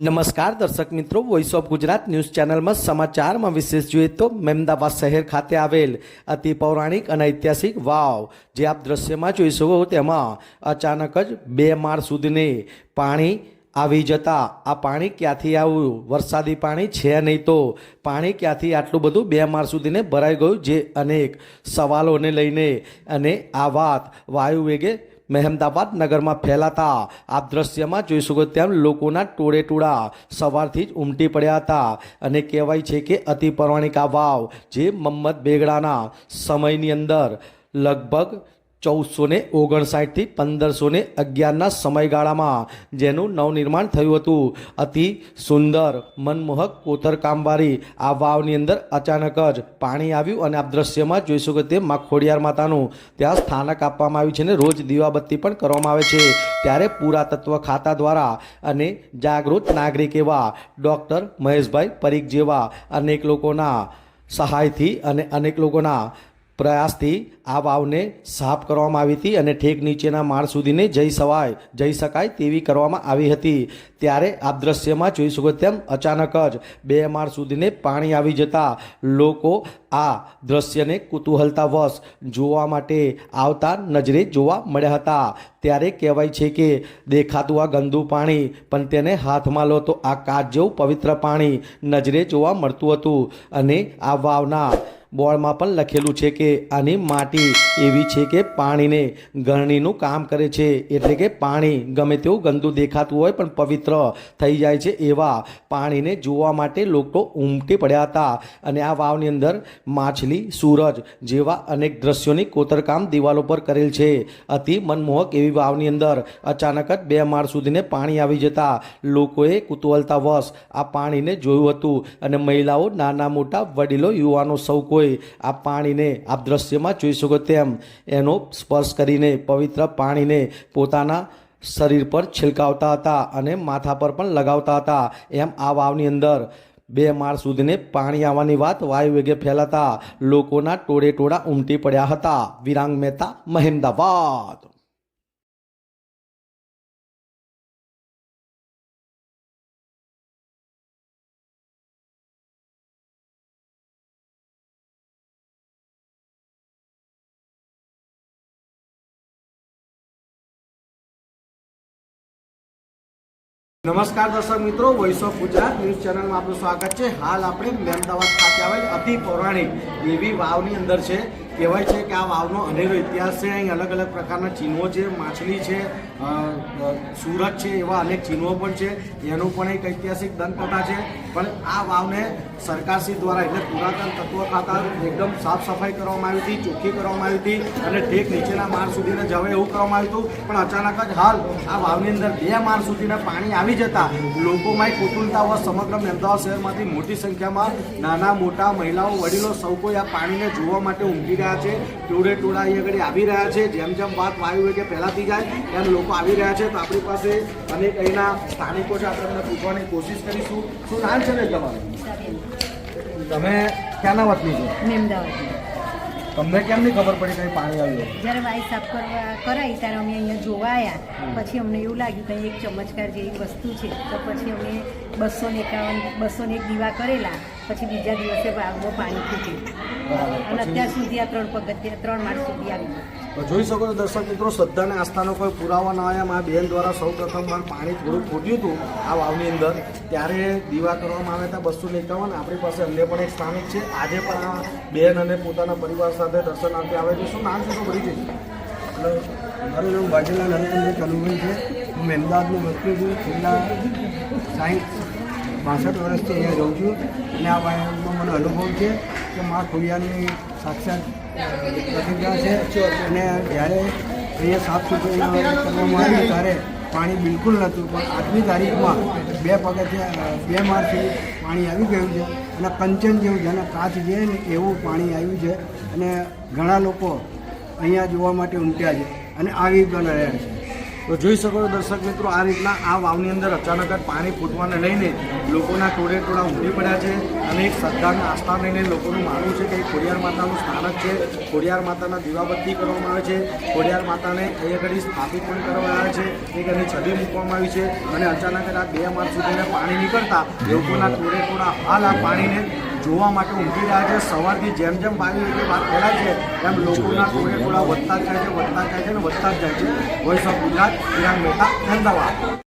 નમસ્કાર દર્શક મિત્રો વોઇસ ઓફ ગુજરાત ન્યૂઝ ચેનલમાં સમાચારમાં વિશેષ જોઈએ તો મહેમદાવાદ શહેર ખાતે આવેલ અતિ પૌરાણિક અને ઐતિહાસિક વાવ જે આપ દ્રશ્યમાં જોઈ શકો તેમાં અચાનક જ બે માળ સુધીને પાણી આવી જતા, આ પાણી ક્યાંથી આવ્યું? વરસાદી પાણી છે નહીં તો પાણી ક્યાંથી આટલું બધું બે માળ સુધીને ભરાઈ ગયું? જે અનેક સવાલોને લઈને અને આ વાત વાયુ વેગે મહેમદાબાદ નગરમાં ફેલાતા. આપ દ્રશ્યમાં જોઈ શકો તેમ લોકોના ટોળે ટોળા સવારથી જ ઉમટી પડ્યા હતા અને કહેવાય છે કે અતિ પૌરાણિક આ વાવ, જે મમ્મદ બેગડાના સમયની અંદર લગભગ ચૌદસો ને ઓગણસાઠથી પંદરસો ને અગિયારના સમયગાળામાં જેનું નવનિર્માણ થયું હતું. અતિ સુંદર, મનમોહક કોતરકામવાળી આ વાવની અંદર અચાનક જ પાણી આવ્યું અને આપ દ્રશ્યમાં જોઈ શકો તે મા ખોડિયાર માતાનું ત્યાં સ્થાનક આપવામાં આવ્યું છે ને રોજ દીવાબત્તી પણ કરવામાં આવે છે. ત્યારે પુરાતત્વ ખાતા દ્વારા અને જાગૃત નાગરિક એવા ડૉક્ટર મહેશભાઈ પરીખ જેવા અનેક લોકોના સહાયથી અને અનેક લોકોના પ્રયાસથી આ વાવને સાફ કરવામાં આવી હતી અને ઠેક નીચેના માળ સુધીને જઈ સવાય, જઈ શકાય તેવી કરવામાં આવી હતી. ત્યારે આ દ્રશ્યમાં જોઈ શકો તેમ અચાનક જ બે માળ સુધીને પાણી આવી જતા લોકો આ દ્રશ્યને કુતૂહલતા વશ જોવા માટે આવતા નજરે જોવા મળ્યા હતા. ત્યારે કહેવાય છે કે દેખાતું આ ગંદુ પાણી, પણ તેને હાથમાં લો તો આ કાચ જેવું પવિત્ર પાણી નજરે જોવા મળતું હતું અને આ વાવના બોર્ડમાં પણ લખેલું છે કે આની માટી એવી છે કે પાણીને ગરણીનું કામ કરે છે. એટલે કે પાણી ગમે તેવું ગંદુ દેખાતું હોય પણ પવિત્ર થઈ જાય છે એવા પાણીને જોવા માટે લોકો ઉમટી પડ્યા હતા. અને આ વાવની અંદર માછલી, સૂરજ જેવા અનેક દ્રશ્યોની કોતરકામ દિવાલો પર કરેલ છે. અતિ મનમોહક એવી વાવની અંદર અચાનક જ બે માળ સુધીને પાણી આવી જતા લોકોએ કુતૂહલતાવશ આ પાણીને જોયું હતું. અને મહિલાઓ નાના મોટા વડીલો, યુવાનો, સૌ કોઈ આ પાણીને આપ દ્રશ્યમાં જોઈ શકો તેમ એનો સ્પર્શ કરીને પવિત્ર પાણીને પોતાના શરીર પર છિલકાવતા હતા અને માથા પર પણ લગાવતા હતા. એમ આ વાવની અંદર બે માળ સુધીને પાણી આવવાની વાત વાયુ વેગે ફેલાતા લોકોના ટોળે ટોળા ઉમટી પડ્યા હતા. વિરાંગ મહેતા, મહેમદાવાદ. નમસ્કાર દર્શક મિત્રો વોઇસ ઓફ ગુજરાત ન્યૂઝ ચેનલમાં આપનું સ્વાગત છે. હાલ આપણે મહેમદાવાદ ખાતે આવેલ અતિ પૌરાણિક એવી વાવની અંદર છે. કહેવાય છે કે આ વાવનો અનેરો ઇતિહાસ છે. અહીં અલગ અલગ પ્રકારના ચિહ્નો છે, માછલી છે સુરત છે, એવા અનેક ચિહ્નો પણ છે. એનું પણ એક ઐતિહાસિક દંતકથા છે. પણ આ વાવને સરકારશ્રી દ્વારા એટલે પુરાતન તત્વ ખાતા એકદમ સાફ સફાઈ કરવામાં આવી હતી, ચોખ્ખી કરવામાં આવી હતી અને ઠેક નીચેના માળ સુધીને જવે એવું કરવામાં આવ્યું હતું. પણ અચાનક જ હાલ આ વાવની અંદર બે માળ સુધીના પાણી આવી જતા લોકોમાં કુતુલતા હોવા સમગ્ર અમદાવાદ શહેરમાંથી મોટી સંખ્યામાં નાના, મોટા મહિલાઓ, વડીલો સૌ કોઈ આ પાણીને જોવા માટે ઉમટી રહ્યા છે. ટોળે ટોળા અહીં આગળ આવી રહ્યા છે. જેમ જેમ વાત વાયુ કે પહેલાંથી જાય એમ લોકો આવી રહ્યા છે. તો આપણી પાસે અનેક અહીંના સ્થાનિકો છે. આપણે પૂછવાની કોશિશ કરીશું. શું નામ છે ને તમારું? તમે ક્યાંના વતની છો? તમને કેમ નહીં ખબર પડી કઈ પાણી આવ્યું જ્યારે વાઈ સાફ કરવા કરાવી ત્યારે અમે અહીંયા જોવા આવ્યા પછી અમને એવું લાગ્યું કે એક ચમત્કાર જેવી વસ્તુ છે. તો પછી અમે બસો ને એકાવન બસો ને એક દીવા કરેલા. પછી બીજા દિવસે બાગમાં પાણી ખૂટ્યું અને અત્યાર સુધી આ ત્રણ પગથિયા ત્રણ માળ સુધી આવી ગયું. જોઈ શકો છો દર્શક મિત્રો શ્રદ્ધા અને આસ્થાનો કોઈ પુરાવા ન આવ્યા મારા બેન દ્વારા સૌ પ્રથમ પાણી થોડું ફૂટ્યું હતું આ વાવની અંદર. ત્યારે દીવા કરવામાં આવ્યા હતા બસો એકાવન. આપણી પાસે અન્ય પણ એક સ્થાનિક છે. આજે પણ આ બેન અને પોતાના પરિવાર સાથે દર્શનાર્થે આવે છે. શું નામ છે શું ભરી છે હલો મારું નામ વાઘેલા નરેન્દ્રભાઈ કનુભાઈ છે. હું મહેમદાવાદનો વતની છું. છેલ્લા સાહીઠ, બાસઠ વર્ષથી અહીંયા રહું છું. અને આ વાયરમાં મને અનુભવ છે કે મા ખોડિયારની સાક્ષાત પ્રતિજ્ઞા છે. અને જ્યારે અહીંયા સાફ સફાઈ કરવામાં આવી ત્યારે પાણી બિલકુલ નહોતું. પણ આજની તારીખમાં બે પગથિયા, બે માર્ચથી પાણી આવી ગયું છે અને કંચન જેવું જેને કાચ જે ને એવું પાણી આવ્યું છે અને ઘણા લોકો અહીંયા જોવા માટે ઉમટ્યા છે અને આવી પણ રહ્યા છે. તો જોઈ શકો છો દર્શક મિત્રો, આ રીતના આ વાવની અંદર અચાનક જ પાણી ફૂટવાને લઈને લોકોના ટોળે ટોળા ઉમટી પડ્યા છે અને એક શ્રદ્ધાના આસ્થા લઈને લોકોનું માનવું છે કે ખોડિયાર માતાનું સ્થાનક છે. ખોડિયાર માતાના દીવાબત્તી કરવામાં આવે છે. ખોડિયાર માતાને અહીંયા ઘડી સ્થાપિત પણ કરવામાં આવે છે. એક એની છબી મૂકવામાં આવી છે અને અચાનક આ બે માર્ચ સુધીને પાણી નીકળતા લોકોના ટોળે ટોળા હાલ આ પાણીને જોવા માટે ઉમટી રહ્યા છે. સવારથી જેમ જેમ બાવી એટલે વાત ફેલાય છે એમ લોકોના ટોળે ટોળા વધતા જાય છે, વધતા જાય છે અને વધતા જ જાય છે. વોઇસ ઓફ ગુજરાત વિરામ મહેતા, અમદાવાદ.